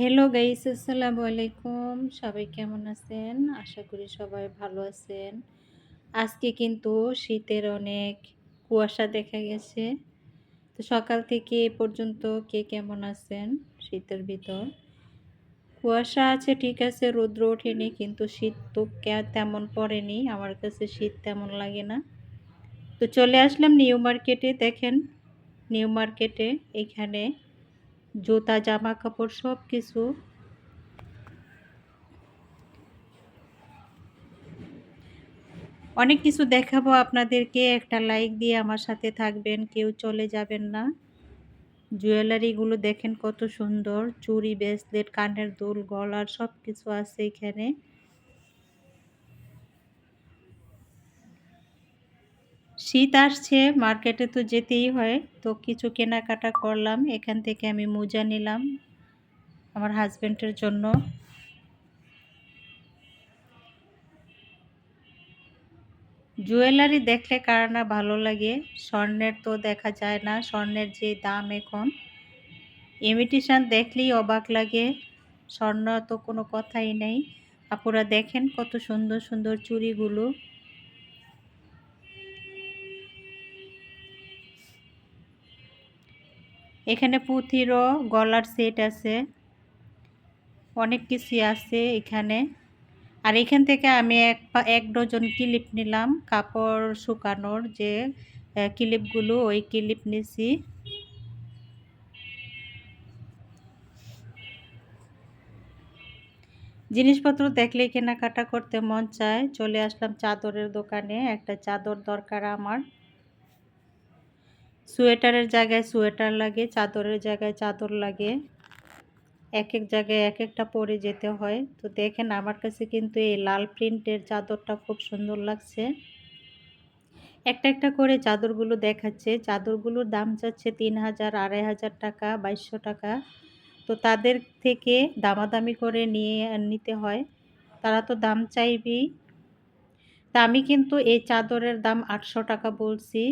Hello guys আসসালামু আলাইকুম সবাই কেমন আছেন? আশা করি সবাই ভালো আছেন। আজকে কিন্তু শীতের অনেক কুয়াশা দেখা গেছে। তো সকাল থেকে এ পর্যন্ত কে কেমন আছেন শীতের ভিতর? কুয়াশা আছে, ঠিক আছে, রৌদ্র ওঠেনি, কিন্তু শীত তো তেমন পড়েনি। আমার কাছে শীত তেমন লাগে না। তো চলে আসলাম নিউ মার্কেটে, দেখেন, নিউ মার্কেটে এখানে জুতা, জামা কাপড়, সব কিছু। অনেক কিছু দেখাবো আপনাদেরকে। একটা লাইক দিয়ে আমার সাথে থাকবেন, কেউ চলে যাবেন না। জুয়েলারিগুলো দেখেন কত সুন্দর। চুরি ব্রেসলেট, কানের দুল, গলার সব কিছু আছে এখানে। শীত আসছে, মার্কেটে তো যেতেই হয়। তো কিছু কেনাকাটা করলাম, এখান থেকে আমি মোজা নিলাম আমার হাজব্যান্ডের জন্য। জুয়েলারি দেখলে কার না ভালো লাগে, স্বর্ণের তো দেখা যায় না, স্বর্ণের যে দাম এখন। ইমিটেশন দেখলেই অবাক লাগে, স্বর্ণ তো কোনো কথাই নেই। আপুরা দেখেন কত সুন্দর সুন্দর চুড়িগুলো। এখানে পুঁথিরও গলার সেট আছে। অনেক কিছু আছে এখানে। আর এখান থেকে আমি এক এক ডজন ক্লিপ নিলাম কাপড় শুকানোর যে ক্লিপগুলো, ওই ক্লিপ নিছি। জিনিসপত্র দেখলেই কেনাকাটা করতে মন চায়, চলে আসলাম চাদরের দোকানে, একটা চাদর দরকার আমার। সোয়েটারের জায়গায় সোয়েটার লাগে, চাদরের জায়গায় চাদর লাগে। এক এক জায়গায় এক একটা পরে যেতে হয়। তো দেখেন আমার কাছে কিন্তু এই লাল প্রিন্টের চাদরটা খুব সুন্দর লাগছে। একটা একটা করে চাদরগুলো দেখাচ্ছে। চাদরগুলোর দাম যাচ্ছে তিন হাজার, আড়াই হাজার টাকা, বাইশশো টাকা। তো তাদের থেকে দামাদামি করে নিয়ে নিতে হয়। তারা তো দাম চাইবেই। তা আমি কিন্তু এই চাদরের দাম আটশো টাকা বলছি।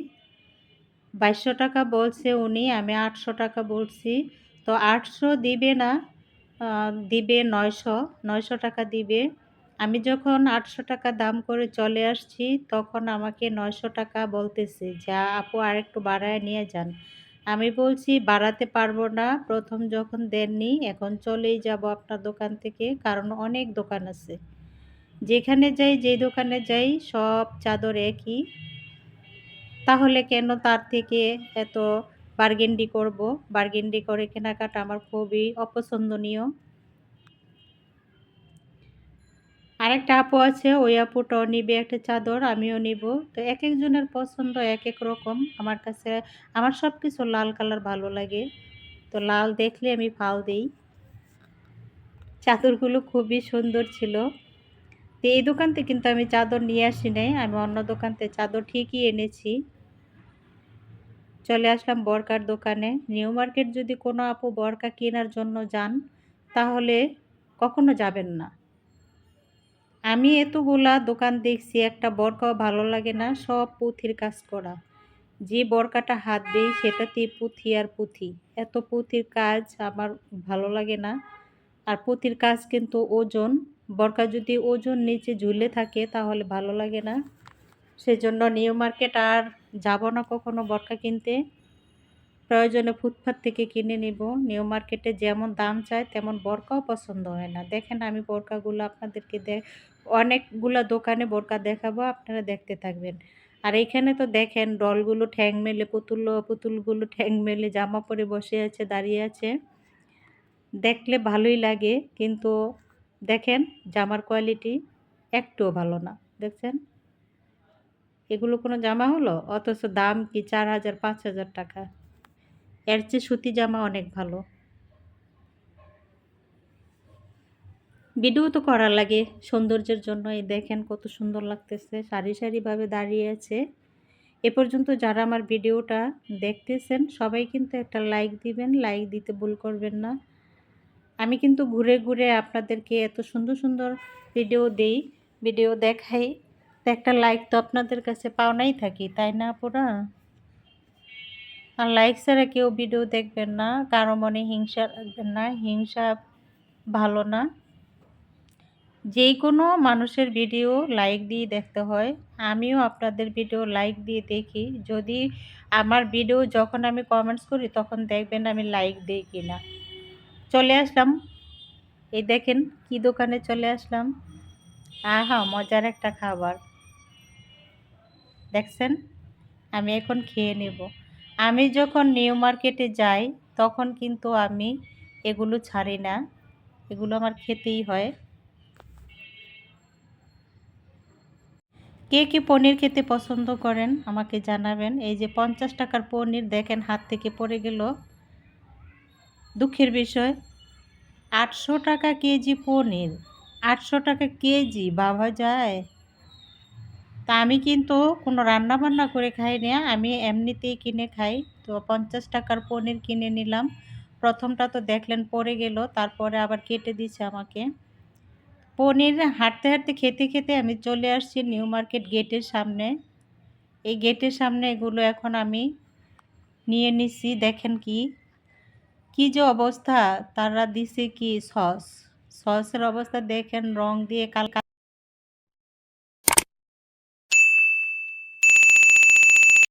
বাইশশো টাকা বলছে উনি, আমি আটশো টাকা বলছি। তো আটশো দিবে না দিবে নয়শো নয়শো টাকা দিবে। আমি যখন আটশো টাকা দাম করে চলে আসছি, তখন আমাকে নয়শো টাকা বলতেছে যা, আপু আর একটু বাড়ায় নিয়ে যান। আমি বলছি, বাড়াতে পারব না, প্রথম যখন দেননি, এখন চলেই যাব আপনার দোকান থেকে, কারণ অনেক দোকান আছে। যেখানে যাই, যেই দোকানে যাই, সব চাদর একই। তাহলে কেন তার থেকে এত বার্গেন্ডি করব? বার্গেন্ডি করে কেনাকাটা আমার খুবই অপছন্দনীয়। আরেকটা আপু আছে, ওই আপুটাও নিবে একটা চাদর, আমিও নিব। তো এক একজনের পছন্দ এক এক রকম। আমার কাছে, আমার সব কিছু লাল কালার ভালো লাগে। তো লাল দেখলে আমি ফাল দিই। চাদরগুলো খুবই সুন্দর ছিল। তো এই দোকান থেকে কিন্তু আমি চাদর নিয়ে আসি নাই। আমি অন্য দোকানতে চাদর ঠিকই এনেছি। চলে আসলাম বরকার দোকানে। নিউ মার্কেট যদি কোনো আপু বরকা কেনার জন্য যান, তাহলে কখনো যাবেন না। আমি এতগুলা দোকান দেখছি, একটা বরকাও ভালো লাগে না, সব পুঁথির কাজ করা। যে বরকাটা হাত দিই, সেটাতেই পুঁথি আর পুঁথি। এত পুঁথির কাজ আমার ভালো লাগে না। আর পুঁথির কাজ কিন্তু ওজন। বরকা যদি ওজন নিচে ঝুলে থাকে, তাহলে ভালো লাগে না। সেজন্য নিউ মার্কেট আর যাব না কখনো বরকা কিনতে? প্রয়োজনে ফুটপাথ থেকে কিনে নিব। নিউ মার্কেটে যেমন দাম চায়, তেমন বরকাও পছন্দ হয় না। দেখেন, আমি বরকাগুলো আপনাদেরকে দেখ অনেকগুলো দোকানে বোরকা দেখাবো, আপনারা দেখতে থাকবেন। আর এখানে তো দেখেন, ডলগুলো ঠ্যাং মেলে, পুতুল, পুতুলগুলো ঠ্যাং মেলে, জামা পরে বসে আছে, দাঁড়িয়ে আছে। দেখলে ভালোই লাগে, কিন্তু দেখেন, জামার কোয়ালিটি একটুও ভালো না। দেখছেন? এগুলো কোনো জামা হলো? অথচ দাম কি চার হাজার, পাঁচ হাজার টাকা? এর চেয়ে সুতি জামা অনেক ভালো। ভিডিও তো করা লাগে। সৌন্দর্যের জন্য এই দেখেন কত সুন্দর লাগতেছে। সারি সারিভাবে দাঁড়িয়ে আছে। এ পর্যন্ত যারা আমার ভিডিওটা দেখতেছেন, সবাই কিন্তু একটা লাইক দিবেন। লাইক দিতে ভুল করবেন না। আমি কিন্তু ঘুরে ঘুরে আপনাদেরকে এত সুন্দর সুন্দর ভিডিও দেই। ভিডিও দেখাই। তো একটা লাইক তো আপনাদের কাছে পাওনাই থাকি, তাই না পুরা আর লাইক ছাড়া কেউ ভিডিও দেখবেন না, কারও মনে হিংসা রাখবেন না, হিংসা ভালো না। যেই কোনো মানুষের ভিডিও লাইক দিয়ে দেখতে হয়, আমিও আপনাদের ভিডিও লাইক দিয়ে দেখি। যদি আমার ভিডিও যখন আমি কমেন্টস করি, তখন দেখবেন আমি লাইক দিই কি না চলে আসলাম। এই দেখেন কি দোকানে চলে আসলাম। আহা, মজার একটা খাবার। দেখছেন? আমি এখন খেয়ে নেব। আমি যখন নিউ মার্কেটে যাই, তখন কিন্তু আমি এগুলো ছাড়ি না। এগুলো আমার খেতেই হয়। কে কে পনির খেতে পছন্দ করেন আমাকে জানাবেন। এই যে পঞ্চাশ টাকার পনির দেখেন, হাত থেকে পড়ে গেল। দুঃখের বিষয়, আটশো টাকা কেজি পনির, আটশো টাকা কেজি বাবা যায়? তা আমি কিন্তু কোনো রান্না বান্না করে খাই না। আমি এমনিতেই কিনে খাই। তো পঞ্চাশ টাকার পনির কিনে নিলাম। প্রথমটা তো দেখলেন পড়ে গেল, তারপরে আবার কেটে দিছে আমাকে। পনির হাঁটতে হাঁটতে, খেতে খেতে আমি চলে আসছি নিউ মার্কেট গেটের সামনে। এই গেটের সামনে এগুলো এখন আমি নিয়ে নিছি, দেখেন কি কি যে অবস্থা। তারা দিছে কি সস। সসের অবস্থা দেখেন, রং দিয়ে কালকা